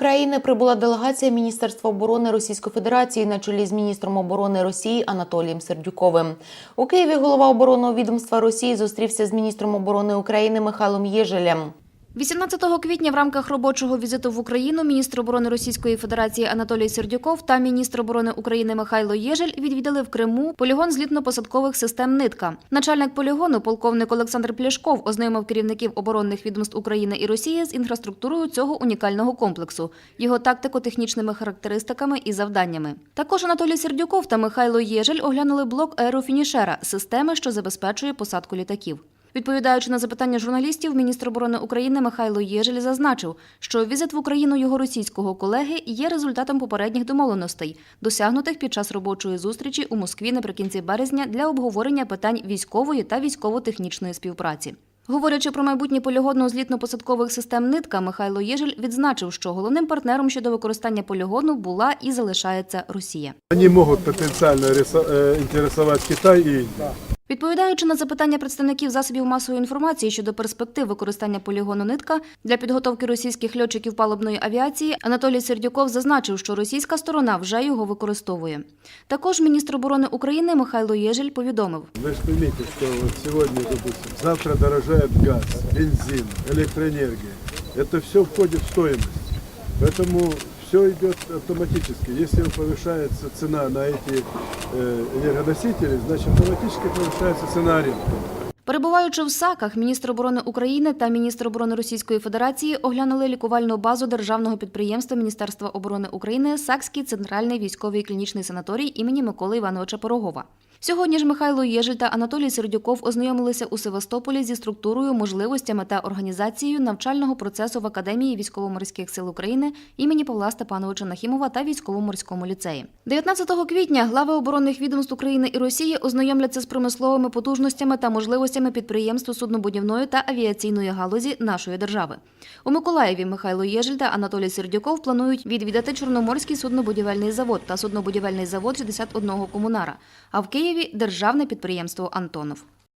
України прибула делегація Міністерства оборони Російської Федерації на чолі з міністром оборони Росії Анатолієм Сердюковим. У Києві голова оборонного відомства Росії зустрівся з міністром оборони України Михайлом Єжелем. 18 квітня в рамках робочого візиту в Україну міністр оборони Російської Федерації Анатолій Сердюков та міністр оборони України Михайло Єжель відвідали в Криму полігон злітно-посадкових систем «Нитка». Начальник полігону, полковник Олександр Пляшков, ознайомив керівників оборонних відомств України і Росії з інфраструктурою цього унікального комплексу, його тактико-технічними характеристиками і завданнями. Також Анатолій Сердюков та Михайло Єжель оглянули блок аерофінішера – системи, що забезпечує посадку літаків. Відповідаючи на запитання журналістів, міністр оборони України Михайло Єжель зазначив, що візит в Україну його російського колеги є результатом попередніх домовленостей, досягнутих під час робочої зустрічі у Москві наприкінці березня для обговорення питань військової та військово-технічної співпраці. Говорячи про майбутнє полігону злітно-посадкових систем «Нитка», Михайло Єжель відзначив, що головним партнером щодо використання полігону була і залишається Росія. Они могут потенциально рисо- э, Китай и Индию. Відповідаючи на запитання представників засобів масової інформації щодо перспектив використання полігону нитка для підготовки російських льотчиків палубної авіації, Анатолій Сердюков зазначив, що російська сторона вже його використовує. Також міністр оборони України Михайло Єжель повідомив. Вы же поймите, что вот сегодня, допустим, завтра дорожает газ, бензин, электроэнергия. Это все входит в стоимость. Поэтому все идет автоматически. Если повышается цена на эти э, энергоносители, значит автоматически повышается цена аренды. Перебуваючи в САКах, міністр оборони України та міністр оборони Російської Федерації оглянули лікувальну базу державного підприємства Міністерства оборони України Сакський центральний військовий клінічний санаторій імені Миколи Івановича Пирогова. Сьогодні ж Михайло Єжель та Анатолій Сердюков ознайомилися у Севастополі зі структурою, можливостями та організацією навчального процесу в Академії військово-морських сил України імені Павла Степановича Нахімова та військово-морському ліцеї. 19 квітня глави оборонних відомств України і Росії ознайомляться з промисловими потужностями та можливостями підприємств суднобудівної та авіаційної галузі нашої держави. У Миколаєві Михайло Єжель та Анатолій Сердюков планують відвідати Чорноморський суднобудівельний завод та суднобудівельний завод 61 комунара, а в Києві державне підприємство Антонов.